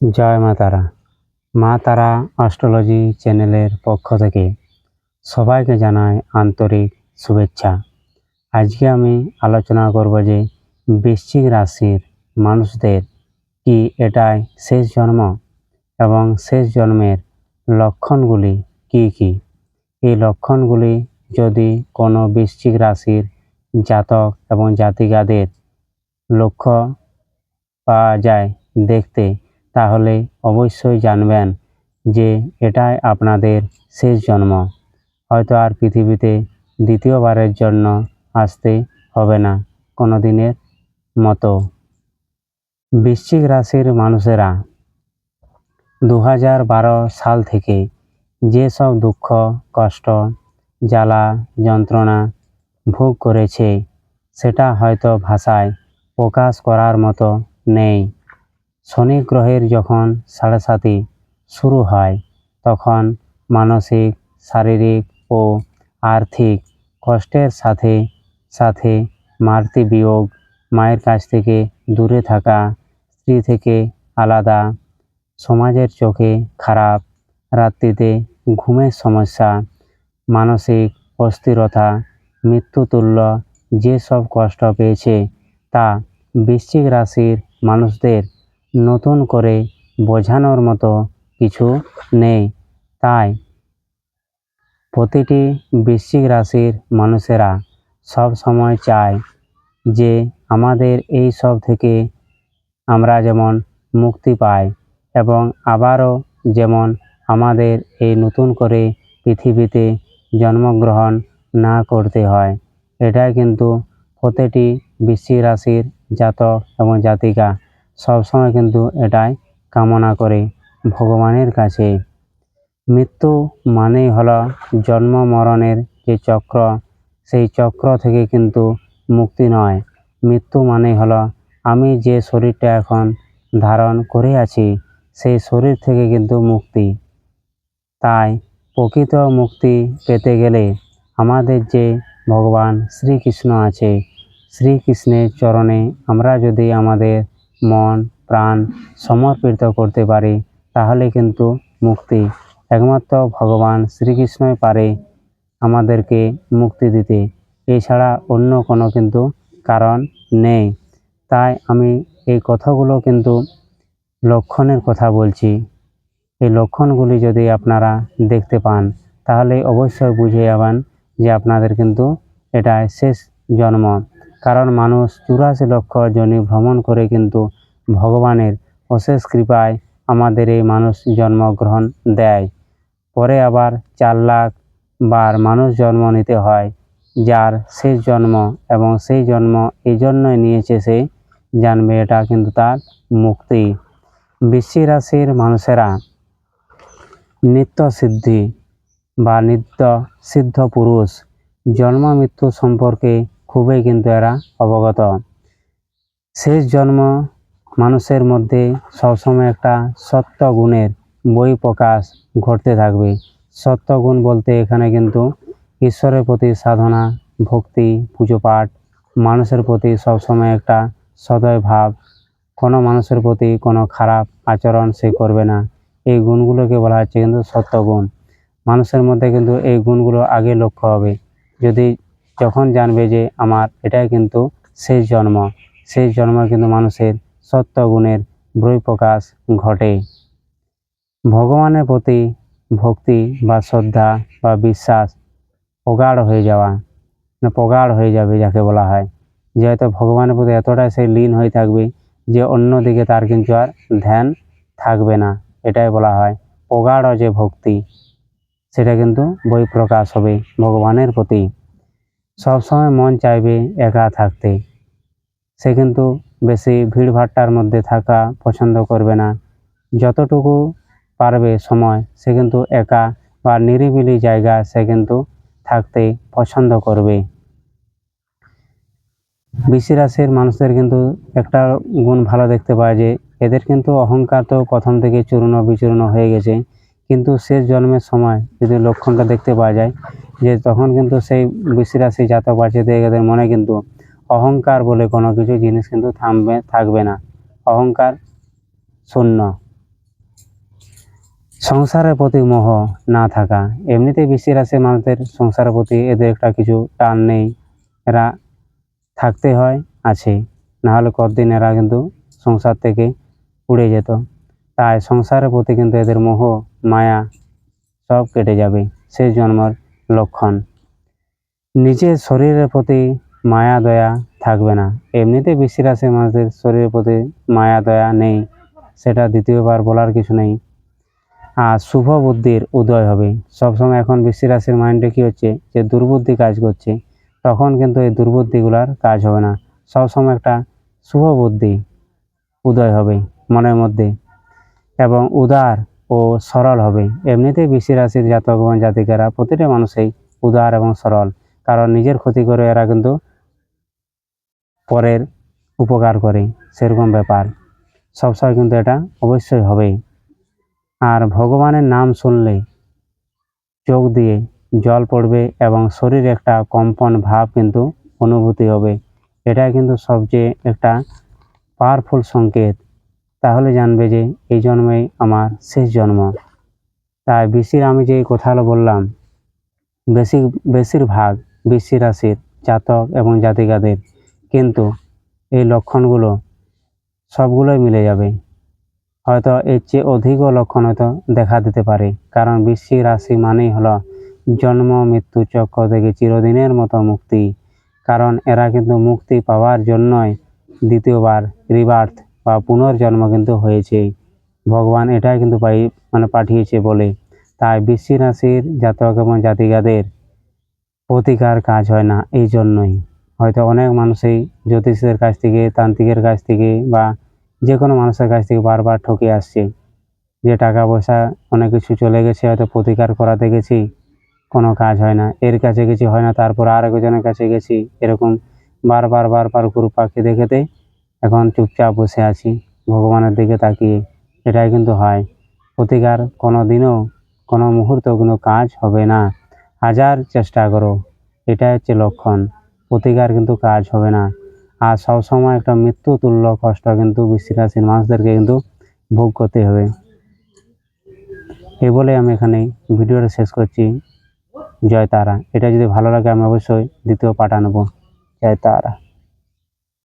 জয় মা তারা। মা তারা অস্ট্রোলজি চ্যানেলের পক্ষ থেকে সবাইকে জানায় আন্তরিক শুভেচ্ছা। আজকে আমি আলোচনা করব যে বৃশ্চিক রাশির মানুষদের কি এটাই শেষ জন্ম এবং শেষ জন্মের লক্ষণগুলি কি কি? এই লক্ষণগুলি যদি কোনো বৃশ্চিক রাশির জাতক এবং জাতিকাদের লক্ষ্য পাওয়া যায় দেখতে তাহলে অবশ্যই জানবেন যে এটাই আপনাদের শেষ জন্ম। হয়তো আর পৃথিবীতে দ্বিতীয়বারের জন্য আসতে হবে না কোনো দিনের মতো। বৃশ্চিক রাশির মানুষেরা দু হাজার বারো সাল থেকে যেসব দুঃখ, কষ্ট, জ্বালা, যন্ত্রণা ভোগ করেছে, সেটা হয়তো ভাষায় প্রকাশ করার মতো নেই। শনি গ্রহের যখন সাড়ে সাতি শুরু হয়, তখন মানসিক, শারীরিক ও আর্থিক কষ্টের সাথে সাথে মাতৃ বিয়োগ, মায়ের কাছ থেকে দূরে থাকা, স্ত্রী থেকে আলাদা, সমাজের চোখে খারাপ, রাত্রিতে ঘুমের সমস্যা, মানসিক অস্থিরতা মৃত্যুতুল্য যেসব কষ্ট পেয়েছে তা বৃশ্চিক রাশির মানুষদের নতুন করে বোঝানোর মতো কিছু নেই। তাই প্রতিটি বৃশ্চিক রাশির মানুষেরা সব সময় চায় যে আমাদের এই সব থেকে আমরা যেমন মুক্তি পাই এবং আবারও যেমন আমাদের এই নতুন করে পৃথিবীতে জন্মগ্রহণ না করতে হয়। এটাই কিন্তু প্রতিটি বৃশ্চিক রাশির জাতক এবং জাতিকা সবসময় কিন্তু এটাই কামনা করে ভগবানের কাছে। মৃত্যু মানেই হলো জন্ম মরণের যে চক্র, সেই চক্র থেকে কিন্তু মুক্তি নয়। মৃত্যু মানেই হলো আমি যে শরীরটা এখন ধারণ করে আছি, সেই শরীর থেকে কিন্তু মুক্তি। তাই প্রকৃত মুক্তি পেতে গেলে আমাদের যে ভগবান শ্রীকৃষ্ণ আছে, শ্রীকৃষ্ণের চরণে আমরা যদি আমাদের মন, প্রাণ সমর্পিত করতে পারি, তাহলে কিন্তু মুক্তি। একমাত্র ভগবান শ্রীকৃষ্ণই পারে আমাদেরকে মুক্তি দিতে। এছাড়া অন্য কোনো কিন্তু কারণ নেই। তাই আমি এই কথাগুলো কিন্তু লক্ষণের কথা বলছি। এই লক্ষণগুলি যদি আপনারা দেখতে পান, তাহলে অবশ্যই বুঝে যাবেন যে আপনাদের কিন্তু এটা শেষ জন্ম। কারণ মানুষ চুরাশি লক্ষ জনি ভ্রমণ করে কিন্তু ভগবানের অশেষ কৃপায় আমাদের এই মানুষ জন্মগ্রহণ দেয়। পরে আবার চার লাখ বার মানুষ জন্ম নিতে হয়, যার শেষ জন্ম এবং সেই জন্ম এই জন্যই নিয়েছে সে জানবে এটা কিন্তু তার মুক্তি। বৃশ্চিক রাশির মানুষেরা নিত্য সিদ্ধি বা নিত্য সিদ্ধ পুরুষ, জন্ম মৃত্যু সম্পর্কে খুবই কিন্তু এরা অবগত। শেষ জন্ম মানুষের মধ্যে সবসময় একটা সত্য গুণের বই প্রকাশ ঘটতে থাকবে। সত্য গুণ বলতে এখানে কিন্তু ঈশ্বরের প্রতি সাধনা, ভক্তি, পুজো পাঠ, মানুষের প্রতি সবসময় একটা সদয় ভাব। কোনো মানুষের প্রতি কোনো খারাপ আচরণ সে করবে না। এই গুণগুলোকে বলা হচ্ছে কিন্তু সত্য গুণ মানুষের মধ্যে কিন্তু এই গুণগুলো আগে লক্ষ্য হবে। যদি যখন জানবে যে আমার এটাই কিন্তু শেষ জন্ম শেষ জন্ম কিন্তু মানুষের সত্য গুণের বহিঃপ্রকাশ ঘটে ভগবানের প্রতি ভক্তি বা শ্রদ্ধা বা বিশ্বাস প্রগাঢ় হয়ে যাওয়া, না প্রগাঢ় হয়ে যাবে যাকে বলা হয়। যে হয়তো ভগবানের প্রতি এতটাই সে লীন হয়ে থাকবে যে অন্যদিকে তার কিন্তু আর ধ্যান থাকবে না, এটাই বলা হয় প্রগাঢ় যে ভক্তি, সেটা কিন্তু বই প্রকাশ হবে ভগবানের প্রতি। সবসময় মন চাইবে একা থাকতে। সে কিন্তু বেশি ভিড়ভাট্টার মধ্যে থাকা পছন্দ করবে না। যতটুকু পারবে সময়, সে কিন্তু একা বা নিরিবিলি জায়গা সে কিন্তু থাকতে পছন্দ করবে। বৃষি রাশির মানুষদের কিন্তু একটা গুণ ভালো দেখতে পাওয়া যে, এদের কিন্তু অহংকার তো প্রথম থেকে চূর্ণ বিচূর্ণ হয়ে গেছে। কিন্তু শেষ জন্মের সময় যদি লক্ষণটা দেখতে পাওয়া যায় যে তখন কিন্তু সেই বৃষি রাশি জাতক বাচ্চাদের এদের মনে কিন্তু অহংকার বলে কোনো কিছু জিনিস কিন্তু থামবে, থাকবে না। অহংকার শূন্য। সংসারের প্রতি মোহ না থাকা। এমনিতেই বৃষ্টি রাশির মানুষদের সংসারের প্রতি এদের একটা কিছু টান নেই। এরা থাকতে হয়, আছে। নাহলে কতদিন এরা কিন্তু সংসার থেকে উড়ে যেত। তাই সংসারের প্রতি কিন্তু এদের মোহ, মায়া সব কেটে যাবে। সেই জন্মর লক্ষণ। নিজের শরীরের প্রতি মায়া, দয়া থাকবে না। এমনিতে বৃষ্টি রাশির মানুষদের শরীরের প্রতি মায়া, দয়া নেই। সেটা দ্বিতীয়বার বলার কিছু নেই। আর শুভ বুদ্ধির উদয় হবে। সবসময় এখন বৃষ্টি রাশির মাইন্ডে কী হচ্ছে? যে দুর্বুদ্ধি কাজ করছে। তখন কিন্তু এই দুর্বুদ্ধিগুলার কাজ হবে না। সবসময় একটা শুভ বুদ্ধি উদয় হবে মনের মধ্যে। এবং উদার ও সরল হবে। এমনিতেই বৃষ্টি রাশির জাতক এবং জাতিকারা প্রতিটা মানুষই উদার এবং সরল, কারণ নিজের ক্ষতি করে এরা কিন্তু পরের উপকার করে, সেরকম ব্যাপার। সবসময় কিন্তু এটা অবশ্যই হবে আর ভগবানের নাম শুনলে চোখ দিয়ে জল পড়বে এবং শরীর একটা কম্পন ভাব কিন্তু অনুভূতি হবে। এটা কিন্তু সবচেয়ে একটা পাওয়ারফুল সংকেত। তাহলে জানবে যে এই জন্মেই আমার শেষ জন্ম। তাই বেশির আমি যে কথাগুলো বললাম বেশি বেশিরভাগ বৃষ্টি রাশির জাতক এবং জাতিকাদের কিন্তু এই লক্ষণগুলো সবগুলোই মিলে যাবে। হয়তো এর চেয়ে অধিকও লক্ষণ হয়তো দেখা দিতে পারে, কারণ বৃশ্চিক রাশি মানেই হলো জন্ম, মৃত্যু চক্র থেকে চিরদিনের মতো মুক্তি। কারণ এরা কিন্তু মুক্তি পাওয়ার জন্যই দ্বিতীয়বার রিবার্থ বা পুনর্জন্ম কিন্তু হয়েছে। ভগবান এটাই কিন্তু পাই মানে পাঠিয়েছে বলে। তাই বৃশ্চিক রাশির জাতক এবং জাতিকাদের প্রতিকার কাজ হয় না, এই জন্যই। হয়তো অনেক মানুষই জ্যোতিষের কাছ থেকে, তান্ত্রিকের কাছ থেকে বা যে কোনো মানুষের কাছ থেকে বারবার ঠকে আসছে। যে টাকা পয়সা অনেক কিছু চলে গেছে, হয়তো প্রতিকার করাতে গেছি, কোনো কাজ হয় না। এর কাছে কিছু হয় না, তারপর আর একজনের কাছে গেছি, এরকম বারবার বারবার গরু পাখি দেখেতে এখন চুপচাপ বসে আছি। ভগবানের দিকে তাকিয়ে এটাই কিন্তু হয়। প্রতিকার কোনো দিনও কোনো মুহূর্ত কোনো কাজ হবে না। হাজার চেষ্টা করো, এটাই হচ্ছে লক্ষণ। প্রতিকার কিন্তু কাজ হবে না। আর সবসময় একটা মৃত্যু তুল্য কষ্ট কিন্তু বৃশ্চিক রাশির মানুষদেরকে কিন্তু ভোগ করতে হবে। এই বলে আমি এখানে ভিডিওটা শেষ করছি। জয় তারা। এটা যদি ভালো লাগে আমি অবশ্যই দ্বিতীয় পাঠ আনব জয় তারা।